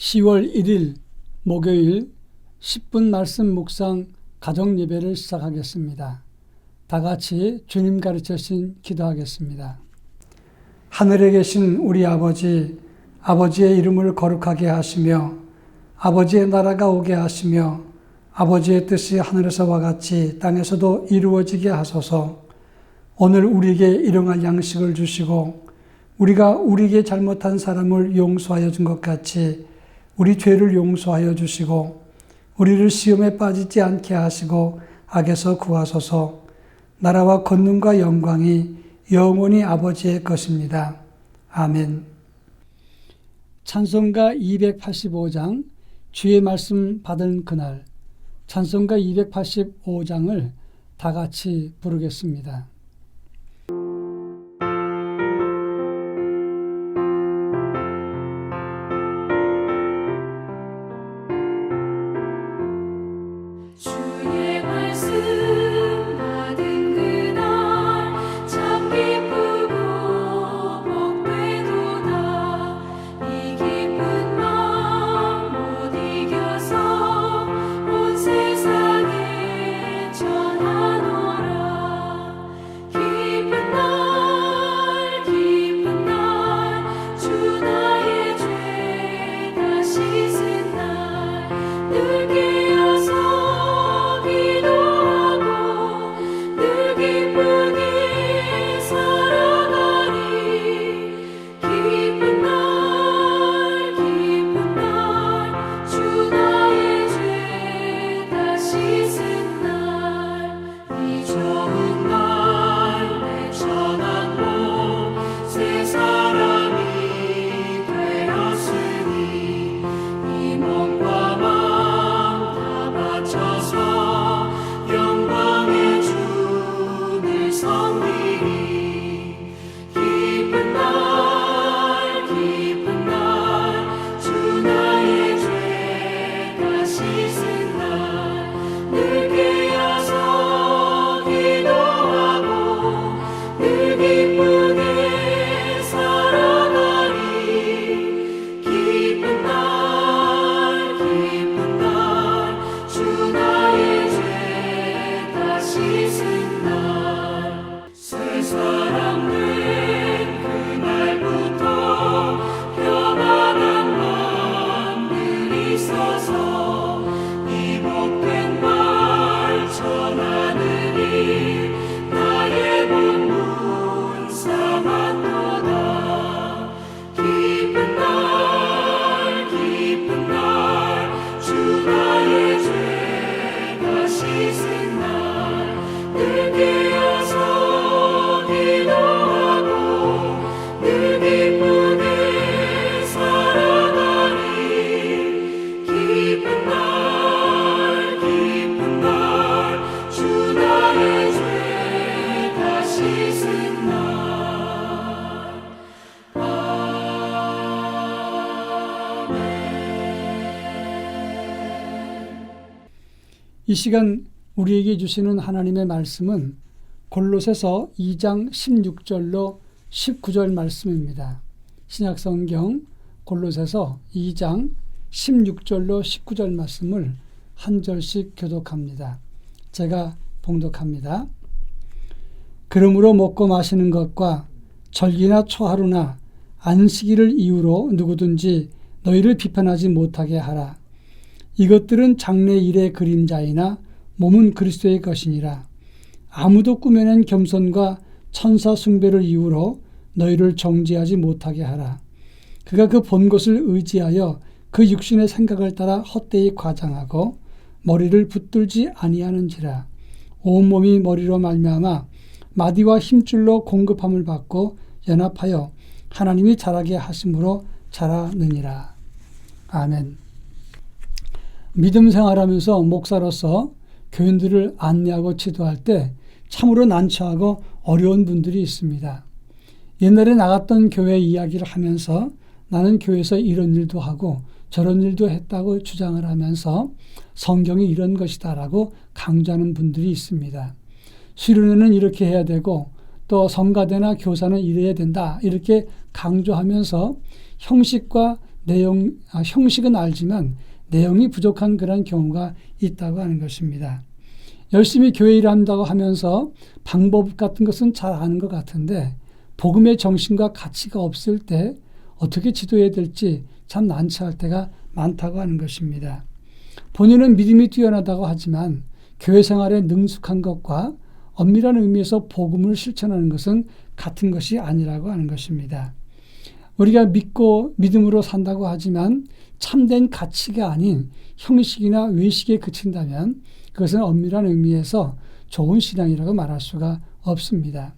10월 1일 목요일 10분 말씀 묵상 가정 예배를 시작하겠습니다. 다 같이 주님 가르쳐신 기도하겠습니다. 하늘에 계신 우리 아버지, 아버지의 이름을 거룩하게 하시며 아버지의 나라가 오게 하시며 아버지의 뜻이 하늘에서와 같이 땅에서도 이루어지게 하소서. 오늘 우리에게 일용할 양식을 주시고 우리가 우리에게 잘못한 사람을 용서하여 준 것 같이 우리 죄를 용서하여 주시고 우리를 시험에 빠지지 않게 하시고 악에서 구하소서. 나라와 권능과 영광이 영원히 아버지의 것입니다. 아멘. 찬송가 285장 주의 말씀 받은 그날 찬송가 285장을 다 같이 부르겠습니다. 죄 이 시간 우리에게 주시는 하나님의 말씀은 골로새서 2장 16절로 19절 말씀입니다. 신약 성경 골로새서 2장 16절로 19절 말씀을 한 절씩 교독합니다. 제가 봉독합니다. 그러므로 먹고 마시는 것과 절기나 초하루나 안식일을 이유로 누구든지 너희를 비판하지 못하게 하라. 이것들은 장래 일의 그림자이나 몸은 그리스도의 것이니라. 아무도 꾸며낸 겸손과 천사 숭배를 이유로 너희를 정지하지 못하게 하라. 그가 그 본 것을 의지하여 그 육신의 생각을 따라 헛되이 과장하고 머리를 붙들지 아니하는지라. 온몸이 머리로 말미암아 마디와 힘줄로 공급함을 받고 연합하여 하나님이 자라게 하심으로 자라느니라. 아멘. 믿음 생활하면서 목사로서 교인들을 안내하고 지도할 때 참으로 난처하고 어려운 분들이 있습니다. 옛날에 나갔던 교회 이야기를 하면서 나는 교회에서 이런 일도 하고 저런 일도 했다고 주장을 하면서 성경이 이런 것이다라고 강조하는 분들이 있습니다. 수련회는 이렇게 해야 되고 또 성가대나 교사는 이래야 된다 이렇게 강조하면서 형식과 내용, 아, 형식은 알지만 내용이 부족한 그런 경우가 있다고 하는 것입니다. 열심히 교회 일한다고 하면서 방법 같은 것은 잘 아는 것 같은데 복음의 정신과 가치가 없을 때 어떻게 지도해야 될지 참 난처할 때가 많다고 하는 것입니다. 본인은 믿음이 뛰어나다고 하지만 교회 생활에 능숙한 것과 엄밀한 의미에서 복음을 실천하는 것은 같은 것이 아니라고 하는 것입니다. 우리가 믿고 믿음으로 산다고 하지만 참된 가치가 아닌 형식이나 외식에 그친다면 그것은 엄밀한 의미에서 좋은 신앙이라고 말할 수가 없습니다.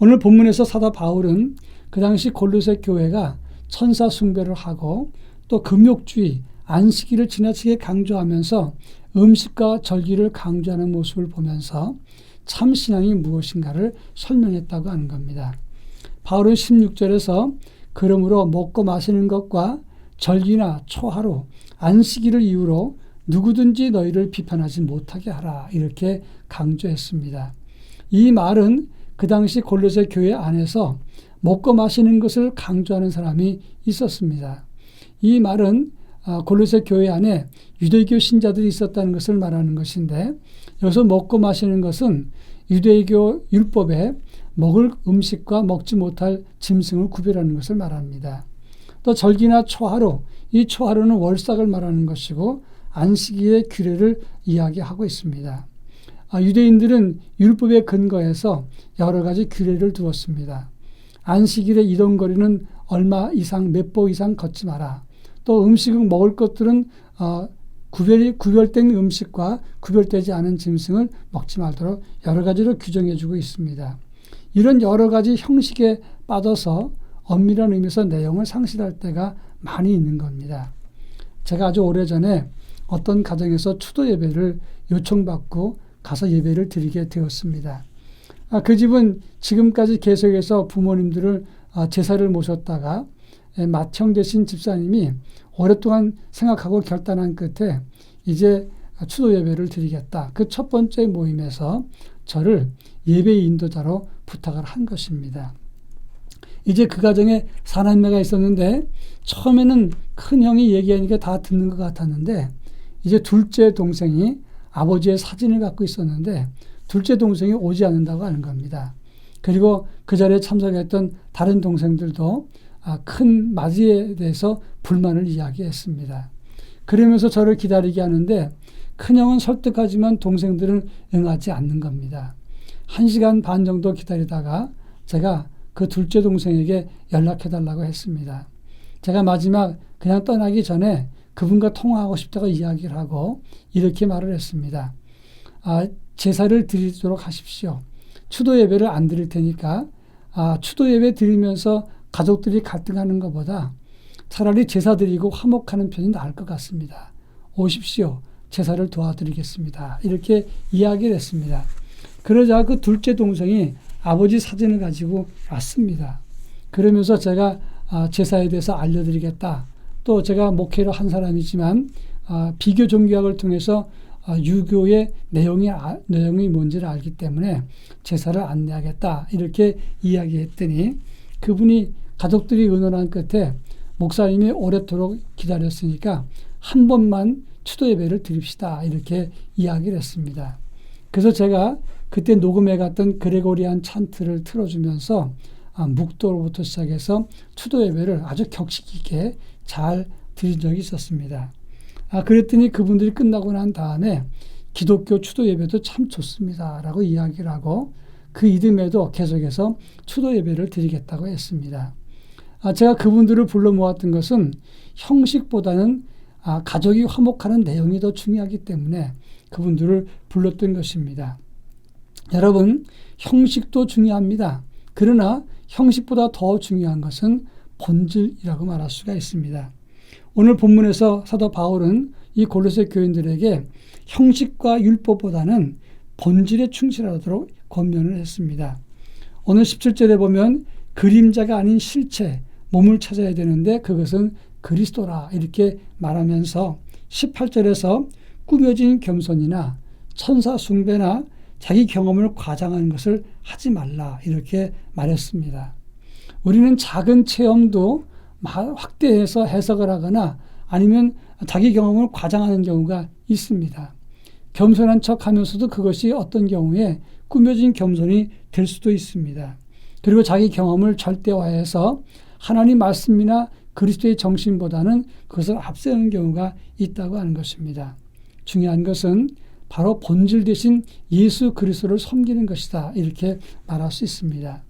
오늘 본문에서 사도 바울은 그 당시 골로새 교회가 천사 숭배를 하고 또 금욕주의, 안식일을 지나치게 강조하면서 음식과 절기를 강조하는 모습을 보면서 참 신앙이 무엇인가를 설명했다고 하는 겁니다. 바울은 16절에서 그러므로 먹고 마시는 것과 절기나 초하루, 안식일을 이유로 누구든지 너희를 비판하지 못하게 하라 이렇게 강조했습니다. 이 말은 그 당시 골로새 교회 안에서 먹고 마시는 것을 강조하는 사람이 있었습니다. 이 말은 아, 골로새 교회 안에 유대교 신자들이 있었다는 것을 말하는 것인데 여기서 먹고 마시는 것은 유대교 율법에 먹을 음식과 먹지 못할 짐승을 구별하는 것을 말합니다. 또 절기나 초하루, 이 초하루는 월삭을 말하는 것이고 안식일의 규례를 이야기하고 있습니다. 아, 유대인들은 율법에 근거해서 여러 가지 규례를 두었습니다. 안식일에 이동거리는 얼마 이상 몇 보 이상 걷지 마라. 또 음식을 먹을 것들은 어, 구별이 구별된 음식과 구별되지 않은 짐승을 먹지 말도록 여러 가지로 규정해주고 있습니다. 이런 여러 가지 형식에 빠져서 엄밀한 의미에서 내용을 상실할 때가 많이 있는 겁니다. 제가 아주 오래전에 어떤 가정에서 추도 예배를 요청받고 가서 예배를 드리게 되었습니다. 아, 그 집은 지금까지 계속해서 부모님들을 아, 제사를 모셨다가 예, 맏형 되신 집사님이 오랫동안 생각하고 결단한 끝에 이제 추도 예배를 드리겠다. 그 첫 번째 모임에서 저를 예배 인도자로 부탁을 한 것입니다. 이제 그 가정에 사남매가 있었는데 처음에는 큰 형이 얘기하니까 다 듣는 것 같았는데 이제 둘째 동생이 아버지의 사진을 갖고 있었는데 둘째 동생이 오지 않는다고 하는 겁니다. 그리고 그 자리에 참석했던 다른 동생들도 아, 큰 맞이에 대해서 불만을 이야기했습니다. 그러면서 저를 기다리게 하는데 큰형은 설득하지만 동생들은 응하지 않는 겁니다. 한 시간 반 정도 기다리다가 제가 그 둘째 동생에게 연락해달라고 했습니다. 제가 마지막 그냥 떠나기 전에 그분과 통화하고 싶다고 이야기를 하고 이렇게 말을 했습니다. 아, 제사를 드리도록 하십시오. 추도 예배를 안 드릴 테니까 아, 추도 예배 드리면서 가족들이 갈등하는 것보다 차라리 제사 드리고 화목하는 편이 나을 것 같습니다. 오십시오. 제사를 도와드리겠습니다. 이렇게 이야기를 했습니다. 그러자 그 둘째 동생이 아버지 사진을 가지고 왔습니다. 그러면서 제가 아, 제사에 대해서 알려드리겠다. 또 제가 목회를 한 사람이지만 아, 비교 종교학을 통해서 아, 유교의 내용이 내용이 뭔지를 알기 때문에 제사를 안내하겠다 이렇게 이야기했더니 그분이 가족들이 의논한 끝에 목사님이 오래도록 기다렸으니까 한 번만 추도 예배를 드립시다 이렇게 이야기를 했습니다. 그래서 제가 그때 녹음해 갔던 그레고리안 찬트를 틀어주면서 아, 묵도로부터 시작해서 추도 예배를 아주 격식 있게 잘 드린 적이 있었습니다. 아, 그랬더니 그분들이 끝나고 난 다음에 기독교 추도 예배도 참 좋습니다. 라고 이야기를 하고 그 이듬해도 계속해서 추도 예배를 드리겠다고 했습니다. 아, 제가 그분들을 불러 모았던 것은 형식보다는 아, 가족이 화목하는 내용이 더 중요하기 때문에 그분들을 불렀던 것입니다. 여러분, 형식도 중요합니다. 그러나 형식보다 더 중요한 것은 본질이라고 말할 수가 있습니다. 오늘 본문에서 사도 바울은 이 골로새 교인들에게 형식과 율법보다는 본질에 충실하도록 권면을 했습니다. 오늘 17절에 보면 그림자가 아닌 실체, 몸을 찾아야 되는데 그것은 그리스도라 이렇게 말하면서 18절에서 꾸며진 겸손이나 천사 숭배나 자기 경험을 과장하는 것을 하지 말라 이렇게 말했습니다. 우리는 작은 체험도 마- 확대해서 해석을 하거나 아니면 자기 경험을 과장하는 경우가 있습니다. 겸손한 척 하면서도 그것이 어떤 경우에 꾸며진 겸손이 될 수도 있습니다. 그리고 자기 경험을 절대화해서 하나님 말씀이나 그리스도의 정신보다는 그것을 앞세우는 경우가 있다고 하는 것입니다. 중요한 것은 바로 본질 대신 예수 그리스도를 섬기는 것이다. 이렇게 말할 수 있습니다.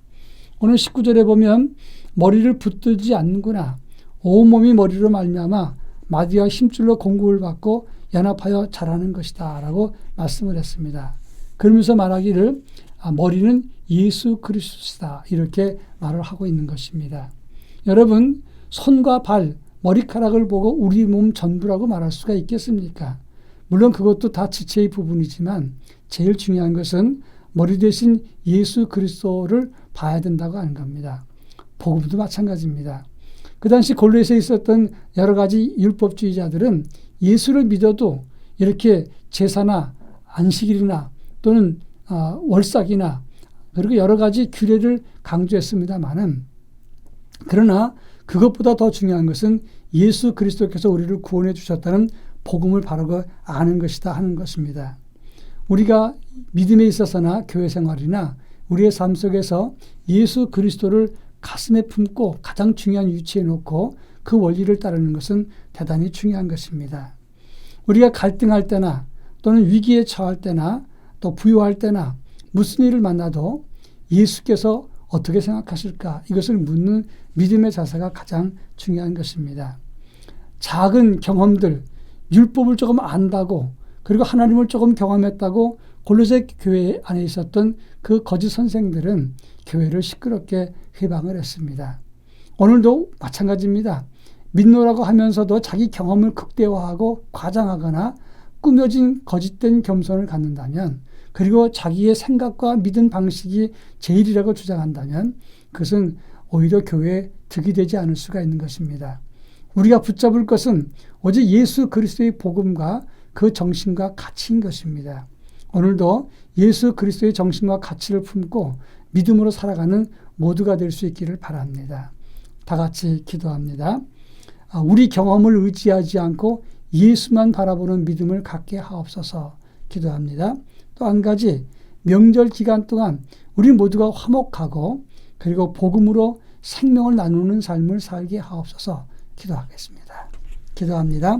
오늘 19절에 보면 머리를 붙들지 않는구나. 온몸이 머리로 말미암아 마디와 힘줄로 공급을 받고 연합하여 자라는 것이다. 라고 말씀을 했습니다. 그러면서 말하기를 아, 머리는 예수 그리스도다. 이렇게 말을 하고 있는 것입니다. 여러분, 손과 발, 머리카락을 보고 우리 몸 전부라고 말할 수가 있겠습니까? 물론 그것도 다 지체의 부분이지만 제일 중요한 것은 머리 대신 예수 그리스도를 봐야 된다고 하는 겁니다. 복음도 마찬가지입니다. 그 당시 골로에서 있었던 여러 가지 율법주의자들은 예수를 믿어도 이렇게 제사나 안식일이나 또는 어, 월삭이나 그리고 여러 가지 규례를 강조했습니다만은 그러나 그것보다 더 중요한 것은 예수 그리스도께서 우리를 구원해 주셨다는 복음을 바르고 아는 것이다 하는 것입니다. 우리가 믿음에 있어서나 교회 생활이나 우리의 삶 속에서 예수 그리스도를 가슴에 품고 가장 중요한 위치에 놓고 그 원리를 따르는 것은 대단히 중요한 것입니다. 우리가 갈등할 때나 또는 위기에 처할 때나 또 부유할 때나 무슨 일을 만나도 예수께서 어떻게 생각하실까 이것을 묻는 믿음의 자세가 가장 중요한 것입니다. 작은 경험들, 율법을 조금 안다고 그리고 하나님을 조금 경험했다고 골로새 교회 안에 있었던 그 거짓 선생들은 교회를 시끄럽게 회방을 했습니다. 오늘도 마찬가지입니다. 믿노라고 하면서도 자기 경험을 극대화하고 과장하거나 꾸며진 거짓된 겸손을 갖는다면 그리고 자기의 생각과 믿은 방식이 제일이라고 주장한다면 그것은 오히려 교회에 득이 되지 않을 수가 있는 것입니다. 우리가 붙잡을 것은 오직 예수 그리스도의 복음과 그 정신과 가치인 것입니다. 오늘도 예수 그리스도의 정신과 가치를 품고 믿음으로 살아가는 모두가 될 수 있기를 바랍니다. 다 같이 기도합니다. 아, 우리 경험을 의지하지 않고 예수만 바라보는 믿음을 갖게 하옵소서 기도합니다. 또 한 가지 명절 기간 동안 우리 모두가 화목하고 그리고 복음으로 생명을 나누는 삶을 살게 하옵소서 기도하겠습니다. 기도합니다.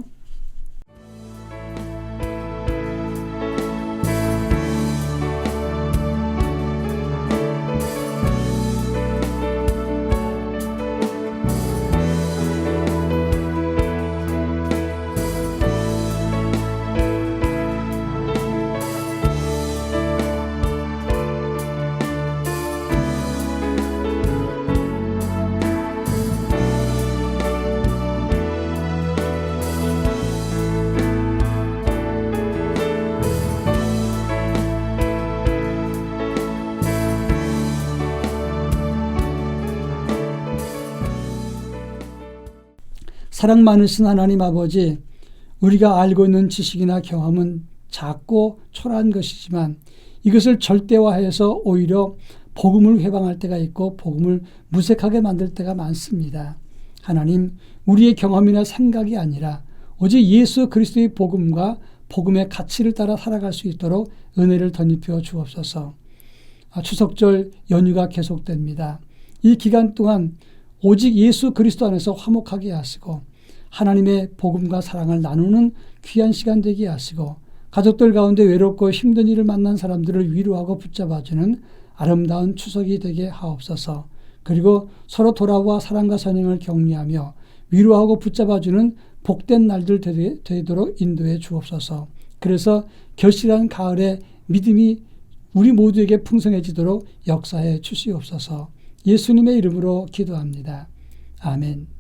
사랑 많으신 하나님 아버지, 우리가 알고 있는 지식이나 경험은 작고 초라한 것이지만 이것을 절대화해서 오히려 복음을 회방할 때가 있고 복음을 무색하게 만들 때가 많습니다. 하나님, 우리의 경험이나 생각이 아니라 오직 예수 그리스도의 복음과 복음의 가치를 따라 살아갈 수 있도록 은혜를 덧입혀 주옵소서. 아, 추석절 연휴가 계속됩니다. 이 기간 동안 오직 예수 그리스도 안에서 화목하게 하시고 하나님의 복음과 사랑을 나누는 귀한 시간 되게 하시고 가족들 가운데 외롭고 힘든 일을 만난 사람들을 위로하고 붙잡아주는 아름다운 추석이 되게 하옵소서. 그리고 서로 돌아와 사랑과 선행을 격려하며 위로하고 붙잡아주는 복된 날들 되도록 인도해 주옵소서. 그래서 결실한 가을에 믿음이 우리 모두에게 풍성해지도록 역사해 주시옵소서. 예수님의 이름으로 기도합니다. 아멘.